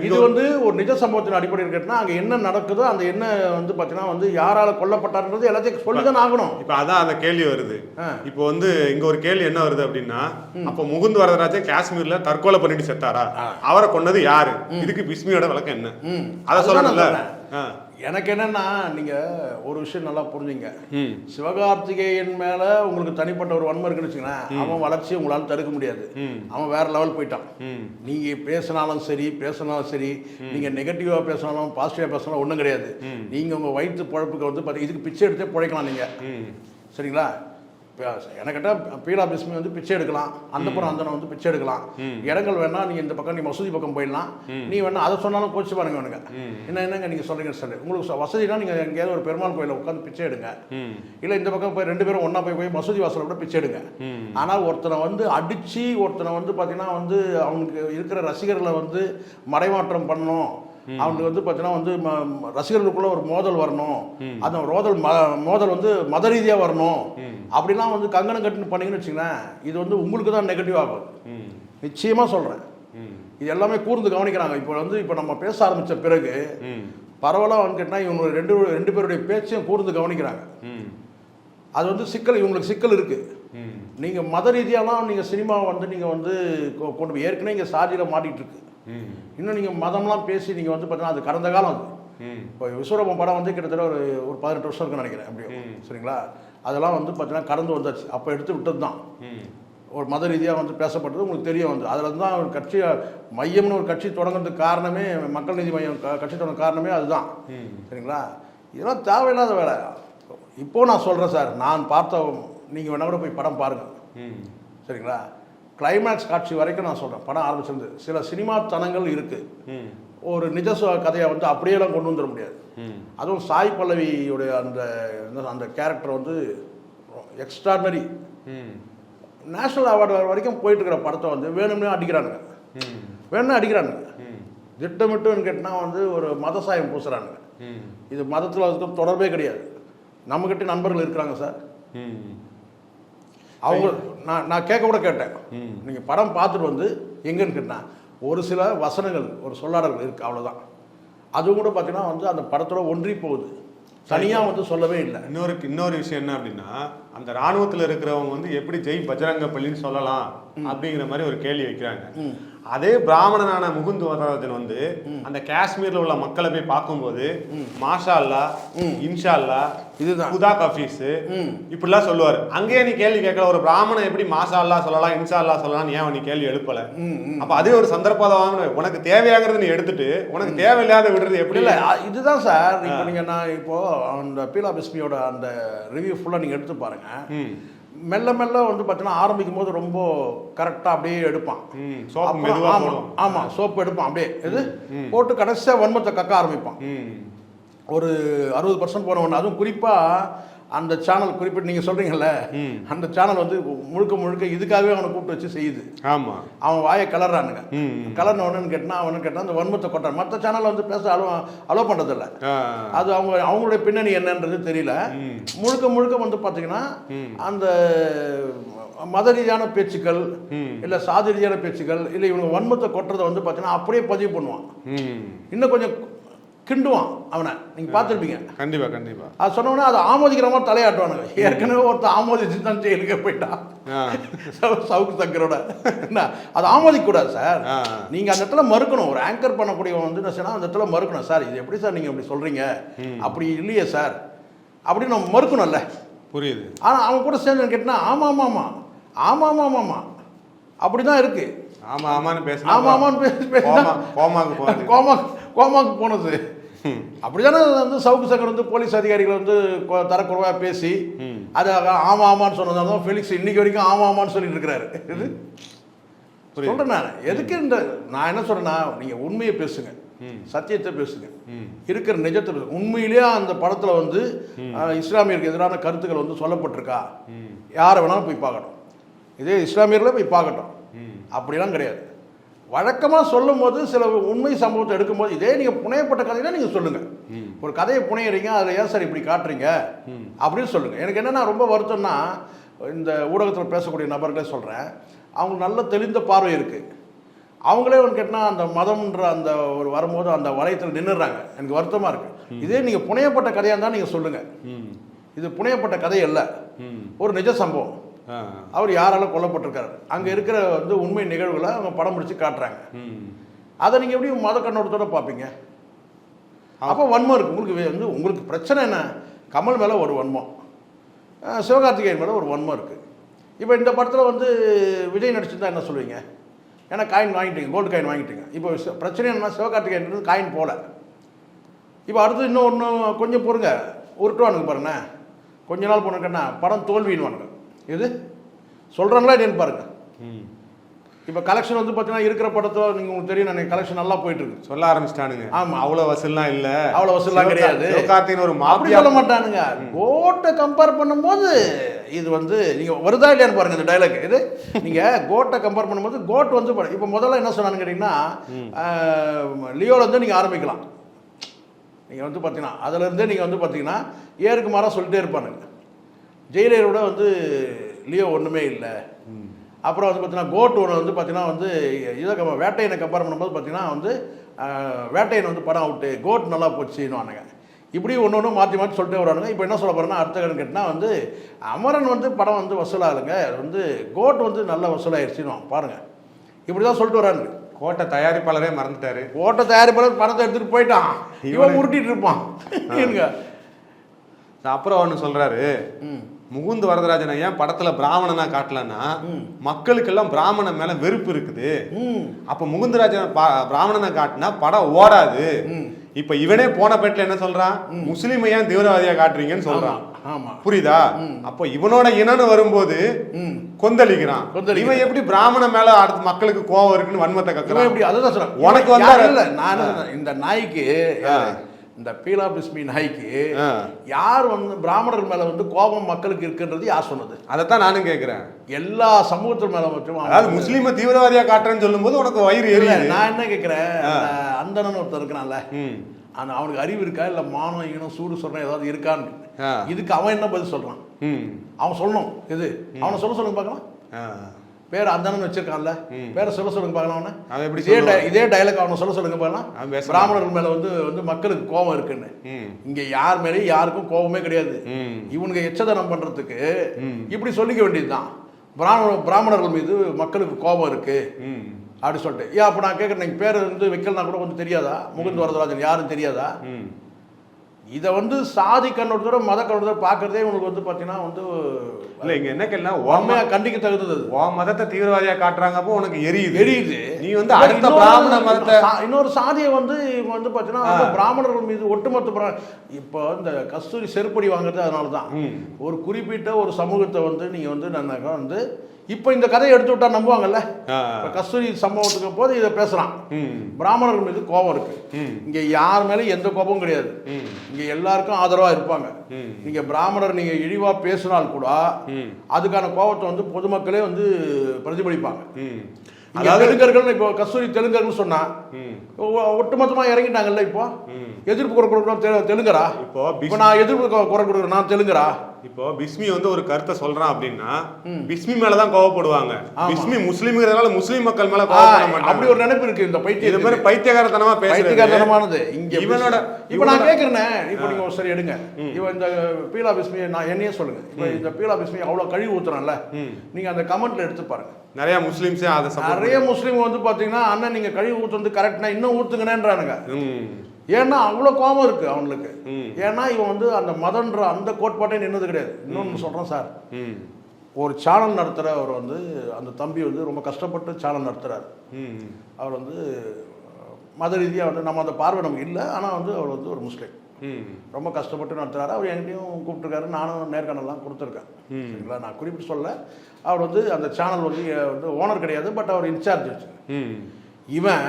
இது வந்து ஒரு நிஜ சம்பவத்தின் அடிப்படையில் கேட்டால் அங்கே என்ன நடக்குதோ அந்த என்ன வந்து பார்த்தீங்கன்னா வந்து யாரால கொல்லப்பட்டார்ன்றது எல்லாத்தையும் சொல்லி தான் ஆகணும். இப்போ அதான் அந்த கேள்வி வருது. இப்போ வந்து இங்க ஒரு கேள்வி என்ன வருது அப்படின்னா அப்போ முகுந்த் வரதராஜன் காஷ்மீர்ல தற்கொலை பண்ணிட்டு செத்தாரா? அவரை கொன்னது யாரு? இதுக்கு பிஸ்மியோட விளக்கம் என்ன. அதை சொல்லணும்ல. எனக்கு என்னன்னா நீங்கள் ஒரு விஷயம் நல்லா புரிஞ்சுங்க. சிவகார்த்திகேயன் மேலே உங்களுக்கு தனிப்பட்ட ஒரு வன்மம் இருக்குன்னு வச்சுங்களேன் அவன் வளர்ச்சியை உங்களால் தடுக்க முடியாது. அவன் வேற லெவல் போயிட்டான். ம். நீங்க பேசினாலும் சரி பேசினாலும் சரி நீங்க நெகட்டிவா பேசினாலும் பாசிட்டிவா பேசினாலும் ஒன்றும் கிடையாது. நீங்க உங்க வயிற்று பழப்புக்கு வந்து பாத்தீங்க இதுக்கு பிச்சை எடுத்தே பிழைக்கலாம் நீங்க. ம். சரிங்களா? இப்போ எனக்கு கேட்டால் பீலா பிஸ்மி வந்து பிச்சை எடுக்கலாம். அந்த புறம் அந்தனை வந்து பிச்சை எடுக்கலாம். இடங்கள் வேணா நீங்க இந்த பக்கம் நீ மசூதி பக்கம் போயிடலாம். நீ வேணா அதை சொன்னாலும் கோச்சு பாருங்க வேணுங்க என்ன என்னங்க நீங்க சொல்றீங்க சொல்லு. உங்களுக்கு வசதினா நீங்க எங்கேயாவது ஒரு பெருமாள் கோயிலில் உட்காந்து பிச்சை எடுங்க. இல்லை இந்த பக்கம் போய் ரெண்டு பேரும் ஒண்ணா போய் போய் மசூதி வாசல்ல கூட பிச்சை எடுங்க. ம். ஆனால் ஒருத்தனை வந்து அடிச்சு ஒருத்தனை வந்து பார்த்தீங்கன்னா வந்து அவனுக்கு இருக்கிற ரசிகர்களை வந்து மடைமாற்றம் பண்ணணும். அவனுக்கு வந்து பார்த்தீங்கன்னா வந்து ரசிகர்களுக்குள்ள ஒரு மோதல் வரணும். அந்த மோதல் ம மோதல் வந்து மத ரீதியாக வரணும். அப்படிலாம் வந்து கங்கணம் கட்டுன்னு பண்ணீங்கன்னு வச்சுங்களேன் இது வந்து உங்களுக்கு தான் நெகட்டிவ் ஆகும். நிச்சயமாக சொல்கிறேன் இது எல்லாமே கூர்ந்து கவனிக்கிறாங்க. இப்போ வந்து இப்போ நம்ம பேச ஆரம்பித்த பிறகு பரவலாக வந்து கேட்டால் இவங்க ரெண்டு ரெண்டு பேருடைய பேச்சையும் கூர்ந்து கவனிக்கிறாங்க. அது வந்து சிக்கல் இவங்களுக்கு சிக்கல் இருக்குது நீங்கள் மத ரீதியாலாம் நீங்கள் சினிமாவை வந்து நீங்கள் வந்து கொண்டு ஏற்கனவே இங்கே சாதியில் மாட்டிட்டு இருக்கு. இன்னும் நீங்கள் மதம்லாம் பேசி நீங்கள் வந்து பார்த்தீங்கன்னா அது கடந்த காலம் அது. இப்போ விஸ்வரூபம் படம் வந்து கிட்டத்தட்ட ஒரு ஒரு பதினெட்டு வருஷம் இருக்குன்னு நினைக்கிறேன் அப்படியே சரிங்களா? அதெல்லாம் வந்து பார்த்தீங்கன்னா கடந்து வந்தாச்சு. அப்போ எடுத்து விட்டது தான். ஒரு மத ரீதியாக வந்து பேசப்பட்டது உங்களுக்கு தெரிய வந்து அதில் தான் ஒரு கட்சி மையம்னு ஒரு கட்சி தொடங்குறதுக்கு காரணமே மக்கள் நீதி மையம் கட்சி தொடங்க காரணமே அதுதான். சரிங்களா? இதெல்லாம் தேவையில்லாத வேலை. இப்போ நான் சொல்கிறேன் சார். நான் பார்த்த நீங்கள் வேணா கூட போய் படம் பாருங்கள் சரிங்களா? கிளைமேக்ஸ் காட்சி வரைக்கும் நான் சொல்கிறேன் படம் ஆரம்பிச்சிருந்து. சில சினிமா தனங்கள் இருக்குது ஒரு நிஜ கதையை வந்து அப்படியெல்லாம் கொண்டு வந்துட முடியாது. அதுவும் சாய் பல்லவியுடைய அந்த அந்த கேரக்டர் வந்து எக்ஸ்ட்ராடனரி நேஷனல் அவார்டு வரைக்கும் போயிட்டு இருக்கிற படத்தை வந்து வேணும்னே அடிக்கிறானுங்க. வேணும்னே அடிக்கிறானுங்க. திட்டமிட்டுன்னு கேட்டால் வந்து ஒரு மத சாயம் பூசுறானுங்க. ம். இது மதத்தில் அதுக்கு தொடர்பே கிடையாது. நம்மக்கிட்ட நண்பர்கள் இருக்கிறாங்க சார். அவங்க நான் நான் கேட்க கூட கேட்டேன். நீங்கள் படம் பார்த்துட்டு வந்து எங்கன்னு கேட்டேன் ஒரு சில வசனங்கள் ஒரு சொல்லாடல்கள் இருக்குது அவ்வளோதான் அதுவும் கூட பார்த்தீங்கன்னா வந்து அந்த படத்தோட ஒன்றி போகுது. தனியாக வந்து சொல்லவே இல்லை. இன்னொரு இன்னொரு விஷயம் என்ன அப்படின்னா அந்த ராணுவத்துல இருக்கிறவங்க வந்து எப்படி ஜெய் பஜரங்க பள்ளின்னு சொல்லலாம் அப்படிங்கிற மாதிரி ஒரு கேள்வி வைக்கிறாங்க. அதே பிராமணனான முகுந்த் வரதராஜன் வந்து அந்த காஷ்மீர்ல உள்ள மக்களை போய் பார்க்கும்போது மாஷா அல்லா இன்ஷா அல்லா இதுதான். குதா கஃபீஸ். இப்படிலாம் சொல்லுவாரு. அங்கேயே நீ கேள்வி கேட்கல ஒரு பிராமணன் எப்படி மாஷா அல்லா சொல்லலாம் இன்ஷா அல்லா சொல்லலாம் ஏன் நீ கேள்வி எழுப்பல? அப்ப அதே ஒரு சந்தர்ப்பம் உனக்கு தேவையாங்கிறது நீ எடுத்துட்டு உனக்கு தேவையில்லாத விடுறது எப்படி? இல்லை இதுதான் சார். இப்போ நீங்கள் நான் இப்போ அந்த பீலா பிஸ்மியோட அந்த ரிவ்யூ ஃபுல்லாக நீங்கள் எடுத்து பாருங்க. மெல்ல மெல்ல வந்து பார்த்தீங்கன்னா ஆரம்பிக்கும் போது ரொம்ப கரெக்டாக அப்படியே எடுப்பான். ம் சோப்பு அப்புறம் மெதுவா ஆமா போடும். ஆமா சோப்பு எடுப்பான் அப்படியே. இது போட்டு கடைசியாக வன்மத்தை கக்க ஆரம்பிப்பான். ஒரு அறுபது பர்சன்ட் போனவன் அதுவும் குறிப்பாக அந்த சேனல் குறிப்பிட்டு நீங்கள் சொல்கிறீங்கல்ல. அந்த சேனல் வந்து முழுக்க முழுக்க இதுக்காகவே அவனை கூப்பிட்டு வச்சு செய்யுது ஆமா அவன் வாயை கலர்றானுங்க. கலர்ன ஒன்றுன்னு கேட்டால் அவனு கேட்டால் அந்த வன்மத்தை கொட்டான் மற்ற சேனல் வந்து பேச அலோ அலோ பண்ணுறதில்ல. அது அவங்க அவங்களுடைய பின்னணி என்னன்றது தெரியல. முழுக்க முழுக்க வந்து பார்த்தீங்கன்னா அந்த மத ரீதியான பேச்சுக்கள். இல்லை சாதி ரீதியான பேச்சுக்கள் இல்லை இவங்க வன்மத்தை கொட்டுறதை வந்து பார்த்தீங்கன்னா அப்படியே பதிவு பண்ணுவான் இன்னும் கொஞ்சம் கிண்டுவான் அவனை. நீங்கள் பார்த்துருப்பீங்க. கண்டிப்பா கண்டிப்பா. அது சொன்னோடனே அதை ஆமோதிக்கிற மாதிரி தலையாட்டுவானுங்க. ஏற்கனவே ஒருத்தர் ஆமோதிச்சு தான் ஜெயிலுக்கு போயிட்டான் சவுக்கு சங்கரோட என்ன? அது ஆமோதிக்க கூடாது சார். ஆ. நீங்க அந்த இடத்துல மறுக்கணும். ஒரு ஆங்கர் பண்ணக்கூடியவன் வந்து என்ன செய்யணும் அந்த இடத்துல மறுக்கணும். சார் இது எப்படி சார் நீங்க இப்படி சொல்றீங்க? அப்படி இல்லையே சார். அப்படின்னு நம்ம மறுக்கணும்ல. புரியுது. ஆனா அவன் கூட சேர்ந்து கேட்டா ஆமா ஆமா ஆமா. ஆமா ஆமா ஆமா ஆமா. அப்படிதான் இருக்கு. ஆமா ஆமான்னு பேசினா ஆமா ஆமான்னு பேசி கோமா கோமாக்கு கோமாக்கு போனது. அப்படிதானே வந்து சவுக்கு சங்கர் வந்து போலீஸ் அதிகாரிகள் வந்து தரக்குறைவாக பேசி அது ஆமா ஆமான்னு சொன்னதால தான் ஃபெலிக்ஸ் இன்னைக்கு வரைக்கும் ஆமா ஆமான்னு சொல்லிட்டு இருக்கிறாரு. சொல்றேன் நான். எதுக்கு இந்த நான் என்ன சொல்றேன்னா நீங்க உண்மையை பேசுங்க. சத்தியத்தை பேசுங்க. இருக்கிற நிஜத்தை பேசுங்க. உண்மையிலேயே அந்த படத்துல வந்து இஸ்லாமியருக்கு எதிரான கருத்துக்கள் வந்து சொல்லப்பட்டிருக்கா? யாரை வேணாலும் போய் பார்க்கணும் இதே இஸ்லாமியர்களே போய் பார்க்கட்டும். அப்படிலாம் கிடையாது. வழக்கமாக சொல்லும் போது சில உண்மை சம்பவத்தை எடுக்கும்போது இதே நீங்கள் புனையப்பட்ட கதைனா நீங்கள் சொல்லுங்கள் ஒரு கதையை புனையிறீங்க அதில் ஏன் சார் இப்படி காட்டுறீங்க? அப்படின்னு சொல்லுங்கள் எனக்கு என்னென்னா ரொம்ப வருத்தம்னா இந்த ஊடகத்தில் பேசக்கூடிய நபர்களே சொல்கிறேன் அவங்களுக்கு நல்ல தெளிந்த பார்வை இருக்குது அவங்களே வந்து கேட்டால் அந்த மதம்ன்ற அந்த ஒரு வரும்போது அந்த வளையத்தில் நின்றுறாங்க எனக்கு வருத்தமாக இருக்குது இதே நீங்கள் புனையப்பட்ட கதையாக இருந்தால் நீங்கள் சொல்லுங்கள் இது புனையப்பட்ட கதை அல்ல. ம். ஒரு நிஜ சம்பவம். அவர் யாரால கொல்லப்பட்டிருக்காரு. அங்கே இருக்கிற வந்து உண்மை நிகழ்வுகளை அவங்க படம் பிடிச்சு காட்டுறாங்க. அதை நீங்கள் எப்படி மத கண்ணோட்டத்தோட பார்ப்பீங்க. அப்போ வன்மம் இருக்குது உங்களுக்கு வே- வந்து உங்களுக்கு பிரச்சனை என்ன? கமல் மேலே ஒரு வன்மம். சிவகார்த்திகேயன் மேலே ஒரு வன்மம் இருக்குது இப்போ இந்த படத்தில் வந்து விஜய் நடிச்சிருந்தா என்ன சொல்லுவீங்க? ஏன்னா காயின் வாங்கிட்டீங்க கோல்டு காயின் வாங்கிட்டீங்க. இப்போ பிரச்சனை என்னன்னா சிவகார்த்திகேயன் காயின் போல. இப்போ அடுத்து இன்னும் ஒன்றும் கொஞ்சம் பொறுங்க. உருட்டுவானுங்க பாருங்க. கொஞ்ச நாள் போனக்கண்ணா படம் தோல்வின்னுவானுங்க. இது? சொல்கிறாங்களா இல்லைன்னு பாருங்க. இப்போ கலெக்ஷன் வந்து பார்த்தீங்கன்னா இருக்கிற படத்தை நீங்கள் உங்களுக்கு தெரியும் நான் கலெக்ஷன் நல்லா போயிட்டு இருக்கு சொல்ல ஆரம்பிச்சிட்டானுங்க. ஆமா. அவ்வளவு வசூல்லாம் இல்ல. அவ்வளவு வசூல்லாம் கிடையாது. சிவகார்த்திகேயன் ஒரு மாப்பியா சொல்ல மாட்டானுங்க. கோட்டை கம்பேர் பண்ணும்போது இது வந்து நீங்க வருதா இல்லையான்னு பாருங்க இந்த டைலாக் இது நீங்க கோட்டை கம்பேர் பண்ணும்போது கோட் வந்து இப்போ முதல்ல என்ன சொன்னான்னு கேட்டிங்கன்னா லியோல இருந்து நீங்க ஆரம்பிக்கலாம். நீங்க வந்து பார்த்தீங்கன்னா அதுல இருந்தே நீங்க வந்து பார்த்தீங்கன்னா ஏருக்கு மாறா சொல்லிட்டே இருப்பானுங்க. ஜெயிலரோட வந்து லியோ ஒண்ணுமே இல்லை. அப்புறம் வந்து பார்த்தீங்கன்னா கோட் ஒன்று வந்து பார்த்தீங்கன்னா வந்து இதை வேட்டையனை கம்பேர் பண்ணும்போது பார்த்தீங்கன்னா வந்து வேட்டையன் வந்து படம் அவுட்டு கோட் நல்லா போச்சுன்னுவானுங்க. இப்படி ஒன்று ஒன்று மாற்றி மாற்றி சொல்லிட்டே வரானுங்க இப்போ என்ன சொல்ல போகிறேன்னா அடுத்த கடன் கேட்டால் வந்து அமரன் வந்து படம் வந்து வசூலாகலைங்க. அது வந்து கோட் வந்து நல்ல வசூலாயிருச்சுன்னு பாருங்க. இப்படி தான் சொல்லிட்டு வரானுங்க. கோட்டை தயாரிப்பாளரே மறந்துட்டாரு. ஓட்ட தயாரிப்பாளர் பணத்தை எடுத்துகிட்டு போயிட்டான். இவன் உருட்டிட்டு இருப்பான். அப்புறம் ஒன்று சொல்றாரு. முகுந்த் வரதராஜன் ஏன் படத்துல பிராமணனா காட்டலன்னா மக்களுக்கெல்லாம் பிராமணன் மேல வெறுப்பு இருக்குது. அப்ப முகுந்தராஜன் பிராமணனை காட்டினா படம் ஓடாது. இப்ப இவனே போன பேட்டில் என்ன சொல்றான்? முஸ்லீமை ஏன் தீவிரவாதியா காட்டுறீங்கன்னு சொல்றான். புரியுதா? அப்ப இவனோட இனம்னு வரும்போது கொந்தளிக்கிறான். இவன் எப்படி பிராமண மேல அடுத்த மக்களுக்கு கோவம் இருக்குன்னு வன்மத்தை கக்குறான்? எப்படி அதுதான் சொல்றேன். உனக்கு வந்தா- இந்த நாய்க்கு இந்த பீலா பிஸ்மி நாய்க்கு. யார் வந்து பிராமணர்கள் மேல வந்து கோபம் மக்களுக்கு இருக்குன்றது யார் சொன்னது? அதைத்தான் நானும் கேக்குறேன். எல்லா சமூகத்தின் மேல மட்டும் அதாவது முஸ்லீமை தீவிரவாதியா காட்டுறேன்னு சொல்லும்போது உனக்கு வயிறு இல்ல, நான் என்ன கேட்கிறேன் அந்த அந்தணன் ஒருத்தர் இருக்கிறான்ல. அந்த அவனுக்கு அறிவு இருக்கா? இல்லை மானம் ஈனம் சூடு சொல்றேன் ஏதாவது இருக்கான்னு. இதுக்கு அவன் என்ன பதில் சொல்றான்? அவன் சொல்லணும். இது அவனை சொல்ல சொல்லுங்க பார்க்கலாம். பேர் அந்தானு வச்சிருக்கான்ல. பேரை சொல்ல சொல்லுங்க பார்க்கலாம் அவனை. அவன் எப்படி இதே இதே டைலாக் அவனை சொல்ல சொல்லுங்க பார்க்கலாம் பிராமணர்கள் மேல வந்து வந்து மக்களுக்கு கோபம் இருக்குன்னு. இங்க யார் மேலேயும் யாருக்கும் கோபமே கிடையாது. ம். இவனுங்க எச்சதனம் பண்றதுக்கு. இப்படி சொல்லிக்க வேண்டியதுதான். பிராமண பிராமணர்கள் மீது மக்களுக்கு கோபம் இருக்கு. ம். அப்படி சொல்லிட்டு. ஏன் அப்போ நான் கேட்குறேன் நீங்கள் பேர் வந்து வைக்கலனா கூட கொஞ்சம் தெரியாதா? முகுந்த் வரதராஜன் யாரும் தெரியாதா? இதை வந்து சாதி கண்ணோட்டத்தோட மத கண்ணோட்டத்தோட பார்க்கறதே உங்களுக்கு வந்து பார்த்தீங்கன்னா வந்து இல்ல இங்க என்ன கேள்னா உண்மையாக கண்டிக்க தகுந்தது. உன் மதத்தை தீவிரவாதியா காட்டுறாங்கப்போ உனக்கு எரியுது எரியுது நீ வந்து அடுத்த பிராமண மதத்தை இன்னொரு சாதியை வந்து இவங்க வந்து பார்த்தீங்கன்னா பிராமணர்கள் மீது ஒட்டுமொத்த பிரா- இப்போ இந்த கஸ்தூரி செருப்படி வாங்குறது அதனால தான். ஒரு குறிப்பிட்ட ஒரு சமூகத்தை வந்து நீங்க வந்து நான் வந்து இப்போ இந்த கதையை எடுத்து விட்டா நம்புவாங்கல்ல? கஸ்தூரி சம்பவத்துக்கு போது இதை பேசுறான் பிராமணர்கள் மீது கோபம் இருக்கு. இங்க யார் மேலேயும் எந்த கோபமும் கிடையாது. இங்க எல்லாருக்கும் ஆதரவா இருப்பாங்க. நீங்க பிராமணர் நீங்க இழிவா பேசினால் கூட அதுக்கான கோபத்தை வந்து பொதுமக்களே வந்து பிரதிபலிப்பாங்க. தெலுங்கர்கள் இப்போ கஸ்தூரி தெலுங்கர்கள் சொன்னா ஒட்டுமொத்தமா இறங்கிட்டாங்கல்ல இப்போ? எதிர்ப்பு குரல் கொடுக்குறோம் தெ- தெலுங்கரா? இப்போ நான் எதிர்ப்பு குரல் கொடுக்குறேன் நான் தெலுங்கரா? இப்போ பிஸ்மி வந்து ஒரு கருத்தை சொல்றான் அப்படின்னா பிஸ்மி மேலதான் கோவப்படுவாங்க. பிஸ்மி முஸ்லீம்ங்கிறதுனால முஸ்லீம் மக்கள் மேல கோவப்பட அப்படி ஒரு நினைப்பு இருக்கு இந்த இது பைத்தியம் மாதிரி பைத்தியகாரத்தனமா பைத்தியகாரத்தனமானது. இங்க இவனோட இப்போ நான் கேட்குறேன் இப்போ நீங்க ஒரு சரி எடுங்க. இவன் இந்த பீலா பிஸ்மியை நான் என்னையே சொல்லுங்க. இப்போ இந்த பீலா பிஸ்மி அவ்வளோ கழுவி ஊத்துறான்ல. நீங்க அந்த கமெண்ட்ல எடுத்து பாருங்க. நிறைய முஸ்லீம்ஸே அதை நிறைய முஸ்லீம் வந்து பாத்தீங்கன்னா அண்ணன் நீங்க கழுவி ஊத்துறது கரெக்ட்னா இன்னும் ஊத்துங்கன்றானுங்க ஏன்னா அவ்வளோ கோபம் இருக்கு அவனுக்கு. ஏன்னா இவன் வந்து அந்த மதன்ற அந்த கோட்பாட்டே நின்னது கிடையாது. இன்னொன்று சொல்றேன் சார். ஒரு சேனல் நடத்துகிற அவர் வந்து அந்த தம்பி வந்து ரொம்ப கஷ்டப்பட்டு சேனல் நடத்துறாரு. ம் அவர் வந்து மத ரீதியாக வந்து நம்ம அந்த பார்வை நமக்கு இல்லை. ஆனால் வந்து அவர் வந்து ஒரு முஸ்லீம். ரொம்ப கஷ்டப்பட்டு நடத்துறாரு. அவர் என்கிட்டயும் கூப்பிட்டுருக்காரு. நானும் நேர்காணலாம் கொடுத்துருக்கேன். சரிங்களா? நான் குறிப்பிட்டு சொல்ல அவர் வந்து அந்த சேனல் வந்து வந்து ஓனர் கிடையாது. பட் அவர் இன்சார்ஜ் வச்சு இவன்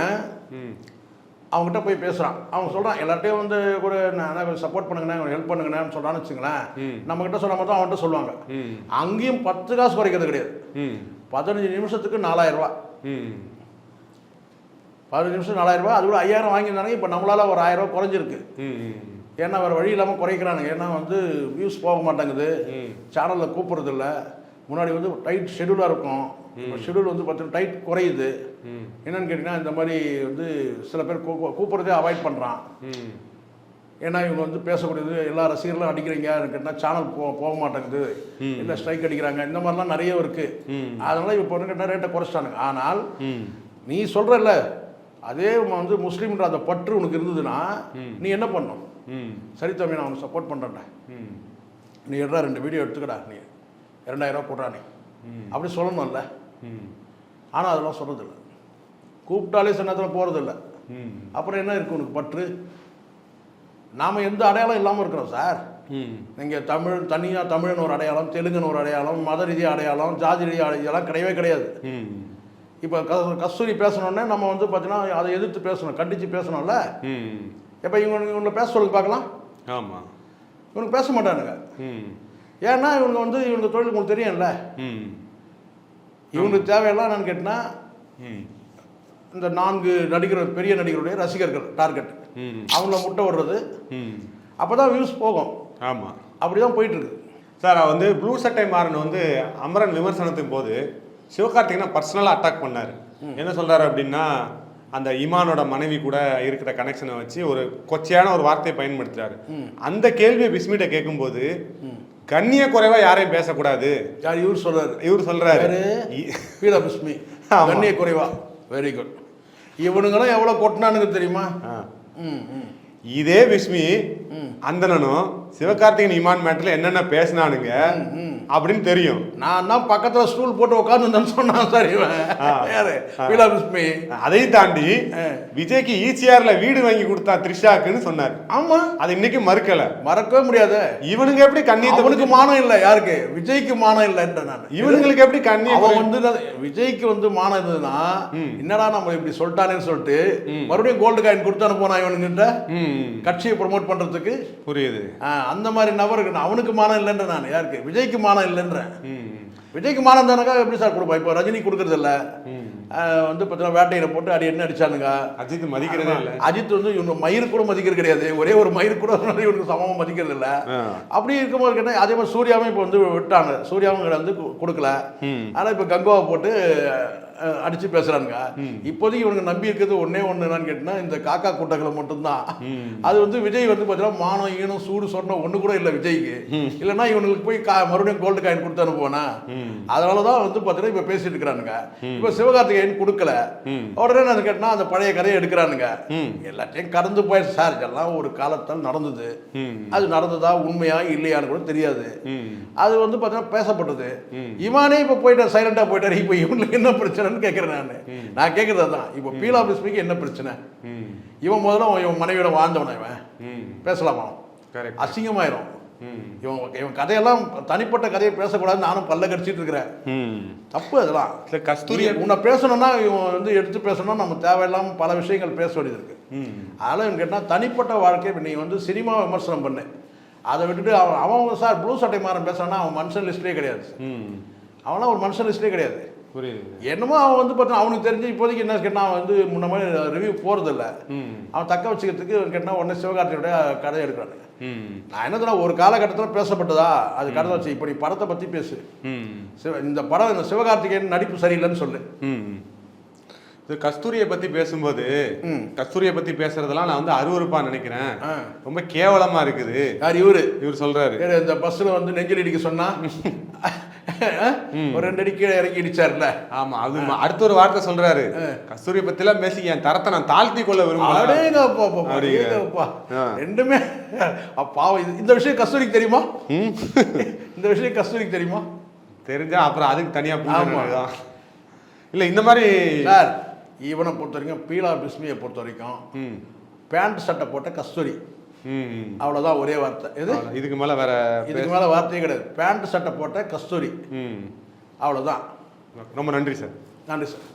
அவங்ககிட்ட போய் பேசுகிறான் அவன் சொல்கிறான் எல்லார்ட்டையும் வந்து கூட நான் சப்போர்ட் பண்ணுங்கண்ணே ஹெல்ப் பண்ணுங்கண்ணேன்னு சொல்கிறான்னு வச்சுங்களேன். நம்மக்கிட்ட சொன்ன மாதிரி அவன்கிட்ட சொல்லுவாங்க. அங்கேயும் பத்து காசு குறைக்கிறது கிடையாது. பதினஞ்சு நிமிஷத்துக்கு நாலாயிரம் ரூபாய். ம். பதினஞ்சு நிமிஷம் நாலாயிரம் ரூபாய் அது கூட ஐயாயிரம் வாங்கியிருந்தாங்க இப்போ நம்மளால ஒரு ஆயிரம் ரூபாய் குறைஞ்சிருக்கு. ஏன்னா வேறு வழி இல்லாமல் குறைக்கிறானுங்க. ஏன்னா வந்து வியூஸ் போக மாட்டேங்குது. சேனலில் கூப்பிட்றது இல்ல முன்னாடி வந்து டைட் ஷெடியூலாக இருக்கும். ஷெடியூல் வந்து பார்த்தீங்கன்னா டைட் குறையுது. என்னன்னு கேட்டிங்கன்னா இந்த மாதிரி வந்து சில பேர் கூப்பிட்றதே அவாய்ட் பண்ணுறான் ஏன்னா இவங்க வந்து பேசக்கூடியது எல்லா ரசிகர்களும் அடிக்கிறீங்க கேட்டால் சேனல் போ போக மாட்டேங்குது. இல்லை ஸ்ட்ரைக் அடிக்கிறாங்க இந்த மாதிரிலாம் நிறைய இருக்கு. ம். அதனால இப்போ வந்து கேட்டால் ரேட்டை குறைச்சிட்டானுங்க. ஆனால் நீ சொல்கிறல்ல அதே வந்து முஸ்லீம்ன்ற அந்த பற்று உனக்கு இருந்ததுன்னா நீ என்ன பண்ணும்? சரி தம்பி நான் உனக்கு சப்போர்ட் பண்ணுறேன்டா நீ எடுறா ரெண்டு வீடியோ எடுத்துக்கடா நீ. இரண்டாயிரம் ரூபா போடுறா நீ. அப்படி சொல்லணும்ல. ஆனால் அதெல்லாம் சொல்கிறதில்ல கூப்பிட்டாலே சில நேரத்தில் போகிறதில்ல ம் அப்புறம் என்ன இருக்கு உனக்கு பற்று? நாம் எந்த அடையாளம் இல்லாமல் இருக்கிறோம் சார். ம். நீங்கள் தமிழ் தனியாக தமிழன் ஒரு அடையாளம் தெலுங்குன்னு ஒரு அடையாளம் மத ரீதியாக அடையாளம் ஜாதி ரீதியாக இதெல்லாம் கிடையவே கிடையாது. இப்போ க கஸ்தூரி பேசணுன்னே நம்ம வந்து பார்த்தீங்கன்னா அதை எதிர்த்து பேசணும் கண்டித்து பேசணும்ல? ம். இப்போ இவங்க இவங்களை பேச சொல்லுங்க பார்க்கலாம் ஆமாம் இவனுக்கு பேச மாட்டானுங்க. ம். ஏன்னா இவங்க வந்து இவங்க தொழில் உங்களுக்கு தெரியும்ல? ம். இவங்களுக்கு தேவையெல்லாம் என்னன்னு கேட்டினா ம். இந்த நான்கு நடிகர் பெரிய நடிகருடைய ரசிகர்கள் டார்கெட் ம் அவங்கள முட்டை விடுறது. ம் அப்போ தான் வியூஸ் போகும். ஆமாம் அப்படி தான் போயிட்டு இருக்குது சார் வந்து ப்ளூ சட்டை மாறன் வந்து அமரன் விமர்சனத்தின் போது சிவகார்த்திகனை பர்சனலாக அட்டாக் பண்ணார். என்ன சொல்றாரு அப்படின்னா அந்த இமானோட மனைவி கூட இருக்கிற கனெக்ஷனை வச்சு ஒரு கொச்சையான ஒரு வார்த்தையை பயன்படுத்துறாரு. அந்த கேள்வியை பிஸ்மிட்ட கேட்கும்போது கண்ணிய குறைவா யாரையும் பேசக்கூடாது. யார் இவர் சொல்றாரு. இவர் சொல்றாரு. பிஸ்மி. கண்ணிய குறைவா. வெரி குட் இவனுங்களும் எவ்வளோ கொட்டினானுங்க தெரியுமா? இதே பிஸ்மி அந்தனனும் சிவகார்த்திகன் இமான் மேட்டர்ல என்னென்ன பேசினானுங்க அப்படின்னு தெரியும். நான் தான் பக்கத்தில் ஸ்டூல் போட்டு உட்காந்துருந்தேன்னு சொன்னான் சார் இவன். அதையும் தாண்டி விஜய்க்கு ஈசிஆர்ல வீடு வாங்கி கொடுத்தா த்ரிஷாக்குன்னு சொன்னார். ஆமா. அது இன்னைக்கு மறுக்கல. மறக்கவே முடியாது. இவனுங்க எப்படி கண்ணியத்தை அவனுக்கு மானம் இல்லை யாருக்கு? விஜய்க்கு மானம் இல்லைன்ற நான். இவனுங்களுக்கு எப்படி கண்ணியம் அவன் வந்து விஜய்க்கு வந்து மானம் இருந்ததுன்னா என்னடா நம்ம இப்படி சொல்லிட்டானேன்னு சொல்லிட்டு மறுபடியும் கோல்டு காயின் கொடுத்து அனுப்புனா இவனுங்கிட்ட? கட்சியை ப்ரொமோட் பண்றதுக்கு? புரியுது. ஆ, அந்த மாதிரி நபருக்கு நான் அவனுக்கு மானம் இல்லைன்ற நான் யாருக்கு? விஜய்க்கு மானம் இல்லைன்றேன். விஜய்க்கு மானம் தானக்கா எப்படி சார் கொடுப்பா? இப்போ ரஜினி கொடுக்கறது இல்ல வந்து பார்த்தீங்கன்னா வேட்டையில போட்டு அடி என்ன அடிச்சானுங்க? அஜித் மதிக்கிறதே இல்லை. அஜித் வந்து இவங்க மயிர் கூட மதிக்கிறது கிடையாது. ஒரே ஒரு மயிர் கூட இவனுக்கு சமமாக மதிக்கிறது இல்ல. அப்படி இருக்கும்போது கேட்டால் அதே மாதிரி சூர்யாவும் இப்போ வந்து விட்டாங்க. சூர்யாவும் வந்து கொடுக்கல. ம். ஆனால் இப்போ கங்கோவை போட்டு அடிச்சு பேசுறானுங்க. இப்போதைக்கு இவனுக்கு நம்பி இருக்கிறது ஒன்னே ஒன்று என்னன்னு கேட்டினா இந்த காக்கா கூட்டங்களை மட்டும்தான். அது வந்து விஜய் வந்து பார்த்தீங்கன்னா மானம் ஈனம் சூடு சொன்ன ஒன்று கூட இல்லை விஜய்க்கு. இல்லைன்னா இவனுக்கு போய் கா மறுபடியும் கோல்டு காயின் கொடுத்து அனுப்புவானா? அதனால தான் வந்து பார்த்தீங்கன்னா இப்போ பேசிட்டு இருக்கிறானுங்க. இப்போ சிவகார்த்திகேயன் கொடுக்கல? உடனே நான் கேட்டனா அந்த பழைய கதையை எடுக்கிறானுங்க. எல்லாத்தையும் கடந்து போய் சார் இதெல்லாம் ஒரு காலத்தால் நடந்தது. அது நடந்ததா உண்மையா இல்லையான்னு கூட தெரியாது. அது வந்து பார்த்தீங்கன்னா பேசப்பட்டது. இவனே இப்போ போயிட்டார் சைலண்டாக போயிட்டார். இப்போ இவனுக்கு என்ன பிரச்சனைன்னு கேட்குறேன் நான். நான் கேட்குறது அதான். இப்போ பீலா பிஸ்மிக்கு என்ன பிரச்சனை. இவன் முதல்ல இவன் மனைவியோட வாழ்ந்தவன இவன். பேசலாமா? அசிங்கமாயிரும். இவன் இவன் கதையெல்லாம் தனிப்பட்ட கதையை பேசக்கூடாதுன்னு நானும் பல்ல கடிச்சிட்டு இருக்கிறேன். தப்பு அதெல்லாம். கஸ்தூரி உன்னை பேசணும்னா இவன் வந்து எடுத்து பேசணும்னா நம்ம தேவையில்லாம பல விஷயங்கள் பேச வேண்டியது இருக்கு ம். அதனால் இவன் கேட்டால் தனிப்பட்ட வாழ்க்கை நீ வந்து சினிமா விமர்சனம் பண்ணு. அதை விட்டுட்டு அவன் அவன் சார் ப்ளூ சட்டை மாறன் பேசுறான்னா அவன் மனுஷன் லிஸ்ட்லேயே கிடையாது. ம். அவன்லாம் ஒரு மனுஷன் லிஸ்ட்லேயே கிடையாது. புரியுது என்னமோ அவன் வந்து பார்த்தா அவனுக்கு தெரிஞ்சு இப்போதைக்கு என்ன கேட்டால் அவன் வந்து முன்ன மாதிரி ரிவ்யூ போகிறதில்ல. அவன் தக்க வச்சுக்கிறதுக்கு கேட்டால் உடனே சிவகார்த்தியோட கதை எடுக்கிறாங்க. நான் என்ன சொன்னா, ஒரு காலகட்டத்தில் பேசப்பட்டதா? அது கதை வச்சு இப்போ நீ படத்தை பற்றி பேசு. இந்த படம் இந்த சிவகார்த்திகேயன் நடிப்பு சரியில்லைன்னு சொல்லு. இது கஸ்தூரியை பத்தி பேசும்போது. கஸ்தூரியை பத்தி பேசுறதெல்லாம் நான் வந்து அருவருப்பா நினைக்கிறேன். ரொம்ப கேவலமா இருக்குது. யார் இவரு? இவர் சொல்றாரு. இந்த பஸ்ஸில் வந்து நெஞ்சல் இடிக்க சொன்னா ஒரு ரெண்டு அடி கீழே இறங்கி இடிச்சார்ல? ஆமா அது அடுத்த ஒரு வார்த்தை சொல்றாரு. கஸ்தூரியை பத்தி எல்லாம் பேசி என் தரத்தை நான் தாழ்த்தி கொள்ள விரும்புறேன். ரெண்டுமே பாவம் இந்த விஷயம் கஸ்தூரிக்கு தெரியுமா? இந்த விஷயம் கஸ்தூரிக்கு தெரியுமா? தெரிஞ்சா அப்புறம் அதுக்கு தனியா ஆமா. இல்ல இந்த மாதிரி சார் இவனை பொறுத்த வரைக்கும் பீலா பிஸ்மியை பொறுத்த வரைக்கும் ம். பேண்ட் சட்டை போட்ட கஸ்தூரி. அவ்வளோதான் ஒரே வார்த்தை. எது. இதுக்கு மேல வேற இதுக்கு மேலே வார்த்தையே கிடையாது. பேண்ட் சட்டை போட்ட கஸ்தூரி. ம். அவ்வளோதான் ரொம்ப நன்றி சார். நன்றி சார்.